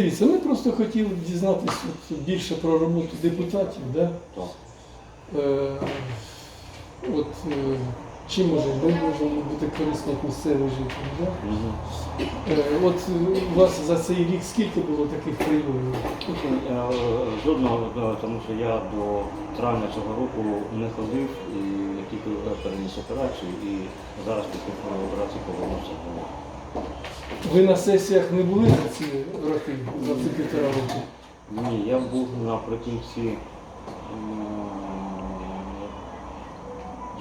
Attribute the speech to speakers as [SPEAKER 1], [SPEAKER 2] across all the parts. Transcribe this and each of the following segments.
[SPEAKER 1] Дивіться, ми просто хотіли дізнатися більше про роботу депутатів. Да?
[SPEAKER 2] Так.
[SPEAKER 1] Е, от, е, чим може ми можемо бути корисні як місцеві жителі. Да? Е, от е, у вас за цей рік скільки було таких прийомів?
[SPEAKER 2] Е, Жодного, е, тому що я до травня цього року не ходив і тільки переніс операцію і зараз після операції повернувся до
[SPEAKER 1] Ви на сесіях не були за ці роки, за ці півтора року?
[SPEAKER 2] Ні, я був наприкінці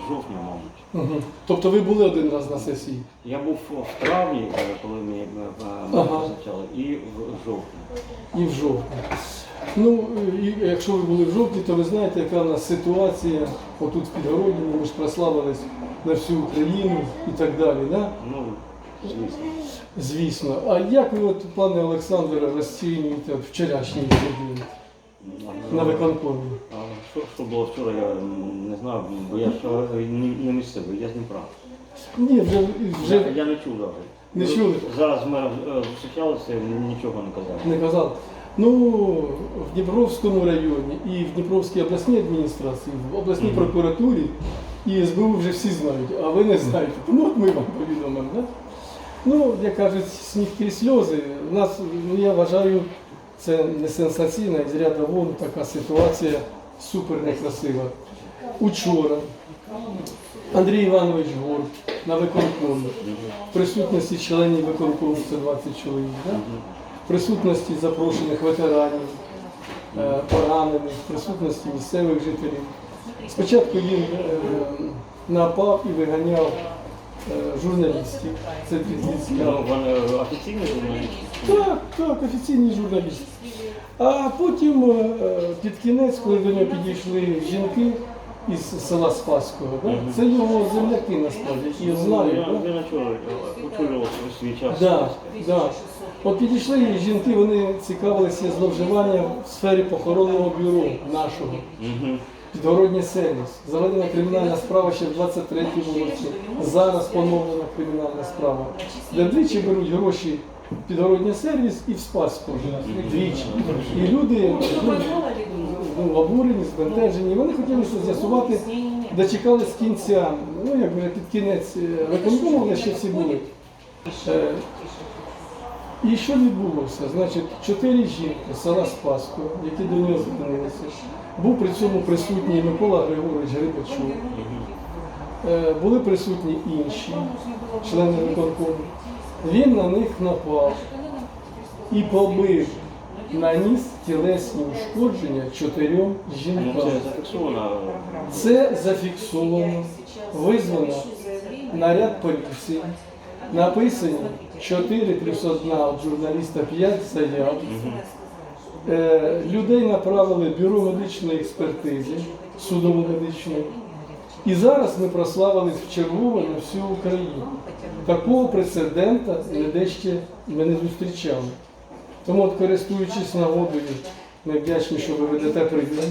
[SPEAKER 2] жовтня, мабуть.
[SPEAKER 1] Угу. Тобто ви були один раз на сесії?
[SPEAKER 2] Я був в травні, е, коли мені е, е,
[SPEAKER 1] Ага.
[SPEAKER 2] і в жовтні.
[SPEAKER 1] і в жовтні. Ну, і якщо ви були в жовтні, то ви знаєте, яка в нас ситуація отут в Підгородні, ми ж прославились на всю Україну і так далі. Да?
[SPEAKER 2] Ну, звісно.
[SPEAKER 1] Звісно. А як ви, от, пане Олександре, розцінюєте от вчорашній події на виконкомі?
[SPEAKER 2] А що, що було вчора, я не знаю, бо я ж не, не місцевий, я з Дніпра.
[SPEAKER 1] Ні, вже, вже
[SPEAKER 2] Я, я не чув навіть.
[SPEAKER 1] Не чули?
[SPEAKER 2] Зараз ми е, зустрічалися, нічого не казали.
[SPEAKER 1] не казав. Ну, в Дніпровському районі і в Дніпровській обласній адміністрації, в обласній прокуратурі і СБУ вже всі знають, а ви не знаєте. Тому от ми вам повідомимо. Да? Ну, як кажуть, сміх крізь сльози. У нас, ну, я вважаю, це не сенсаційна, із ряду вон така ситуація супер некрасива. Учора Андрій Іванович Гор на виконкомі, в присутності членів виконкому, це 20 чоловік. Да? В присутності запрошених ветеранів, е, поранених, в присутності місцевих жителів. Спочатку він е, напав і виганяв журналістів. Це
[SPEAKER 2] Ну, офіційні журналісти?
[SPEAKER 1] Так, так, офіційні журналісти. А потім е, під кінець, коли до нього підійшли жінки із села Спаського, да? Це його земляки насправді, його знають.
[SPEAKER 2] Я, на чого очолював свій час.
[SPEAKER 1] Да, да. От підійшли і жінки, вони цікавилися зловживанням в сфері похоронного бюро нашого. Підгородній сервіс. Заведена кримінальна справа ще в 23-му році. Зараз поновлена кримінальна справа. Де двічі беруть гроші в підгородній сервіс і в Спаську. Двічі. І люди ну, ну, обурені, збентежені. Вони хотіли це з'ясувати, дочекались кінця, ну як вже під кінець е, виконкому, вони всі були. І що відбулося? Значить, чотири жінки з села Спаску, які до нього звернулися. Був при цьому присутній Микола Григорович Грибачук, Е, були присутні інші члени виконкому. Він на них напав і побив, наніс тілесні ушкодження чотирьом жінкам.
[SPEAKER 2] Це зафіксовано,
[SPEAKER 1] визвано наряд поліції, написані 4 плюс 1 от журналіста 5 заяв. Е, Людей направили в бюро медичної експертизи, судово-медичної. І зараз ми прославились в вчергово на всю Україну. Такого прецедента ніде ще ми не зустрічали. Тому, от, користуючись нагодою, ми вдячні, що ви ведете прийом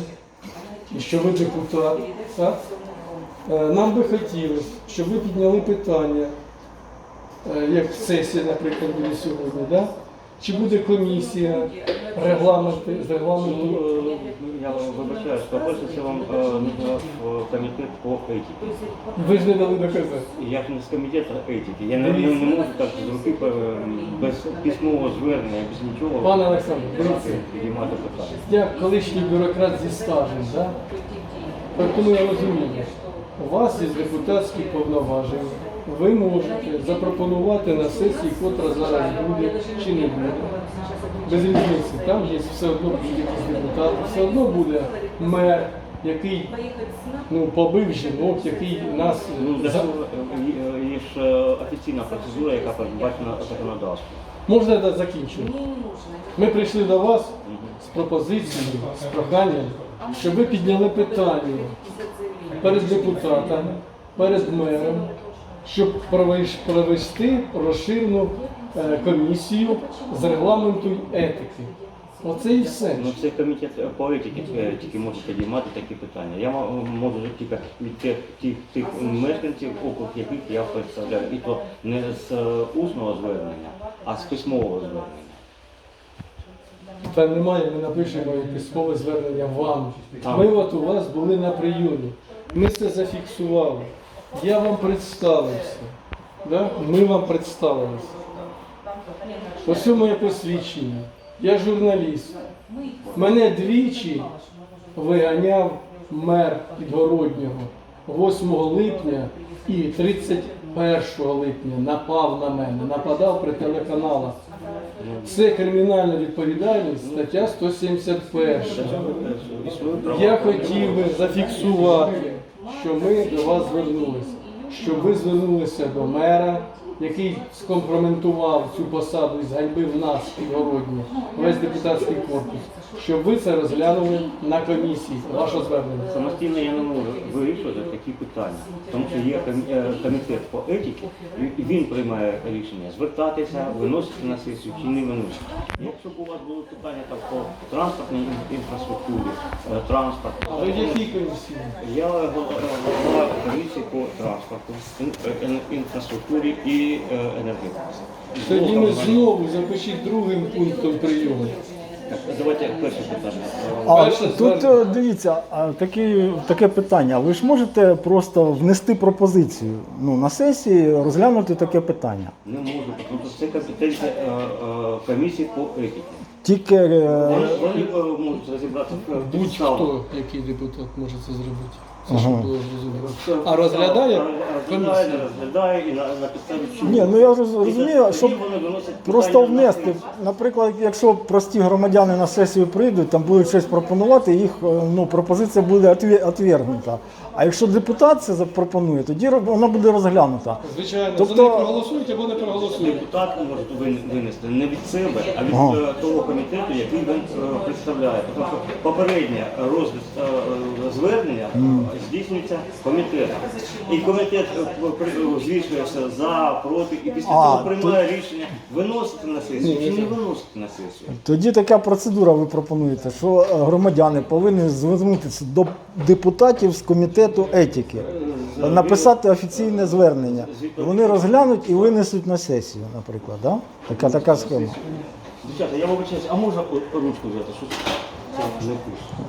[SPEAKER 1] і що ви депутат. Так? Е, Нам би хотілося, щоб ви підняли питання, як сесія, наприклад, буде сьогодні, да? чи буде комісія регламенти, з регламенту.
[SPEAKER 2] Ну, е, я вибачаюсь, по-перше, це вам е, в комітет по етиці.
[SPEAKER 1] Ви ж не дали доказати.
[SPEAKER 2] Я ж не з комітету етики. Я не, не, не можу так з руки е, без письмового звернення, без нічого
[SPEAKER 1] Пане Олександр, дивіться,
[SPEAKER 2] підіймати питання.
[SPEAKER 1] я колишній бюрократ зі стажем, да? тому я розумію, у вас є депутатські повноваження. Ви можете запропонувати на сесії, котра зараз буде чи не буде. Без різниці, там є все одно будуть якісь депутати, все одно буде мер, який ну, побив жінок, який нас
[SPEAKER 2] Ну,
[SPEAKER 1] за-
[SPEAKER 2] е, є- є ж е, офіційна процедура, яка передбачена законодавством.
[SPEAKER 1] можна я закінчу. Ми прийшли до вас з пропозицією, з проханням, щоб ви підняли питання перед депутатами, перед мером, щоб провести розширену е, комісію з регламенту й етики. Оце і все.
[SPEAKER 2] Ну, це комітет е, по е, тільки може підіймати такі питання. Я можу тільки від тих, тих, тих мешканців, округ яких я представляю, і то не з е, усного звернення, а з письмового звернення.
[SPEAKER 1] Питань немає, ми напишемо письмове звернення вам. Ми от у вас були на прийомі. Ми це зафіксували. Я вам представився. Да? Ми вам представилися. Ось моє посвідчення. Я журналіст. Мене двічі виганяв мер Підгороднього 8 липня і 31 липня напав на мене, нападав при телеканалах. Це кримінальна відповідальність, стаття 171.
[SPEAKER 2] І свою права.
[SPEAKER 1] Я хотів би зафіксувати, що ми до вас звернулися, щоб ви звернулися до мера, який скомпроментував цю посаду і зганьбив нас підгородні, весь депутатський корпус, щоб ви це розглянули на комісії, ваше звернення.
[SPEAKER 2] Самостійно я не можу вирішувати такі питання, тому що є е, комітет по етиці, і він приймає рішення звертатися, виносити на сесію чи не виносити. Якщо б у вас були питання там по транспортній інфраструктурі, е, транспорт,
[SPEAKER 1] А ви в якій комісії?
[SPEAKER 2] я голова комісії по транспорту, ін- е, ін- інфраструктурі і енергетиці.
[SPEAKER 1] Тоді ми знову запишіть другим пунктом прийому.
[SPEAKER 2] Так, Давайте перше питання.
[SPEAKER 3] А
[SPEAKER 1] Перше
[SPEAKER 3] тут е, дивіться, а, такі, таке питання. Ви ж можете просто внести пропозицію ну, на сесії розглянути таке питання.
[SPEAKER 2] Не можу, тому що це компетенція е, е, комісії по етиці.
[SPEAKER 3] Тільки е,
[SPEAKER 2] Вони, вони е, можуть розібратися в.
[SPEAKER 1] Будь-хто, який депутат може це зробити. Це щоб було зрозуміло. А розглядає
[SPEAKER 2] Розглядає,
[SPEAKER 1] комісія?
[SPEAKER 2] розглядає і на, на підставі чого.
[SPEAKER 3] ні, ну я роз-
[SPEAKER 2] І
[SPEAKER 3] розумію,
[SPEAKER 2] тоді
[SPEAKER 3] щоб
[SPEAKER 2] вони виносять
[SPEAKER 3] просто
[SPEAKER 2] питання на
[SPEAKER 3] внести. Наприклад, якщо прості громадяни на сесію прийдуть, там будуть щось пропонувати, їх е, ну, пропозиція буде отвє- отвергнута. А якщо депутат це запропонує, тоді вона буде розглянута.
[SPEAKER 1] Звичайно,
[SPEAKER 3] Тобто-
[SPEAKER 1] за них проголосують або не проголосують.
[SPEAKER 2] Депутат може вин- винести не від себе, а від
[SPEAKER 3] Ага.
[SPEAKER 2] е, того комітету, який він е, представляє. Тому що попереднє розгляд е, е, звернення е, здійснюється комітетом. І комітет е, е, звішується за, проти, і після
[SPEAKER 3] А,
[SPEAKER 2] цього приймає рішення виносити на сесію чи не виносити на сесію.
[SPEAKER 3] Тоді така процедура ви пропонуєте, що е, громадяни повинні звернутися до депутатів з комітету етики, написати офіційне звернення. Вони розглянуть і винесуть на сесію, наприклад. Да? Така така схема.
[SPEAKER 2] Дівчата, я вибачаюся, а можна ручку взяти? Що це не пише?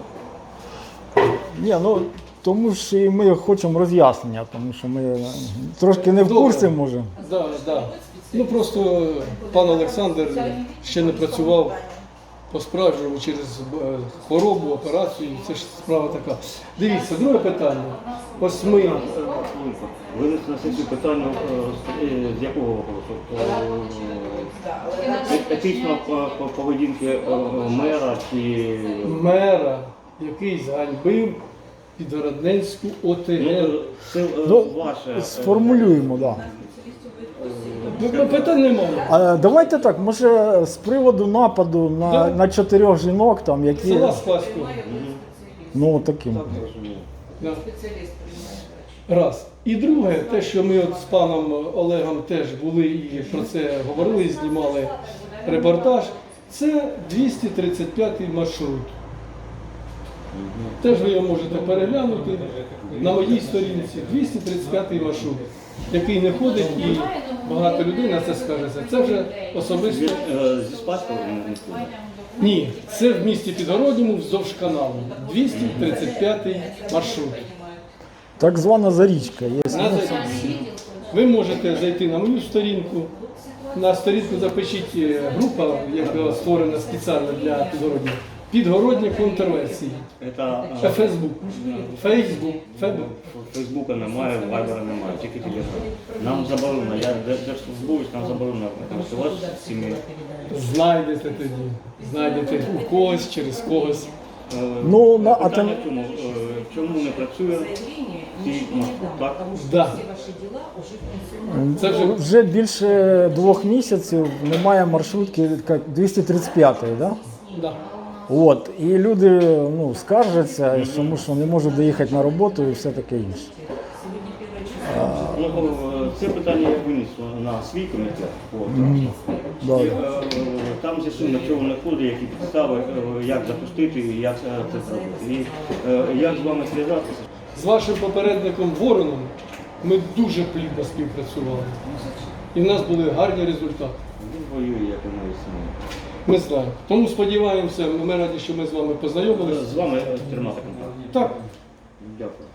[SPEAKER 3] Ні, ну тому що і ми хочемо роз'яснення, тому що ми трошки не в курсі може.
[SPEAKER 1] Да, да. Ну просто пан Олександр ще не працював по-справжньому через е, хворобу, операцію. Це ж справа така. Дивіться, друге питання. Ось ми
[SPEAKER 2] Е, хвилинку. На сесію питання е, з- якого вопросу? Е, Етичної по- по- поведінки е, мера чи
[SPEAKER 1] мера, який зганьбив Підгородненську
[SPEAKER 2] Ну,
[SPEAKER 1] ОТГ.
[SPEAKER 2] це е,
[SPEAKER 3] Ну,
[SPEAKER 2] ваше е,
[SPEAKER 3] Сформулюємо, так. Да.
[SPEAKER 1] Ну, Питань немає.
[SPEAKER 3] А давайте так, може з приводу нападу на,
[SPEAKER 1] Да.
[SPEAKER 3] на чотирьох жінок, там які
[SPEAKER 1] Села Спаського.
[SPEAKER 3] ну таким.
[SPEAKER 2] так розумію.
[SPEAKER 1] Да. Раз. І друге, те, що ми от з паном Олегом теж були і про це говорили, і знімали репортаж, це 235 маршрут. Теж ви його можете переглянути на моїй сторінці. 235 маршрут, який не ходить і багато людей на це скажеться. Це вже особисто.
[SPEAKER 2] Е, Зі не не
[SPEAKER 1] Ні, це в місті Підгородньому вздовж каналу. 235 маршрут.
[SPEAKER 3] Так звана зарічка. Є.
[SPEAKER 1] На Зарічці. Ви можете зайти на мою сторінку. На сторінку запишіть е, група, яка створена спеціально для підгородніх. Підгородні контрверсії.
[SPEAKER 2] Це е,
[SPEAKER 1] Фейсбук. Фейсбук. Фейсбук.
[SPEAKER 2] Фейсбука немає, вайбера немає, тільки телеграм. Нам заборонено, я держслужбовець, нам заборонено користуватися цими.
[SPEAKER 1] Знайдете тоді. Знайдете у когось, через когось.
[SPEAKER 2] Е,
[SPEAKER 3] Ну, на- а там-
[SPEAKER 2] чому, е, чому не працює так?
[SPEAKER 1] Да. Це вже
[SPEAKER 3] Вже більше двох місяців немає маршрутки як 235-ї, да?
[SPEAKER 1] да.
[SPEAKER 3] От. І люди ну, скаржаться, тому що не можуть доїхати на роботу і все таке інше.
[SPEAKER 2] Ну, це питання я виніс на свій комітет. І, е, Там з'ясуємо, чого не ходить, які підстави, е, як запустити і як е, це зробити. І е, як з вами зв'язатися.
[SPEAKER 1] З вашим попередником Вороном ми дуже плідно співпрацювали. І в нас були гарні результати.
[SPEAKER 2] Він воює, як і моє сім'я.
[SPEAKER 1] Ми знаємо. Тому сподіваємося, ми раді, що ми з вами познайомилися.
[SPEAKER 2] З вами тримати контакт.
[SPEAKER 1] Так,
[SPEAKER 2] Дякую.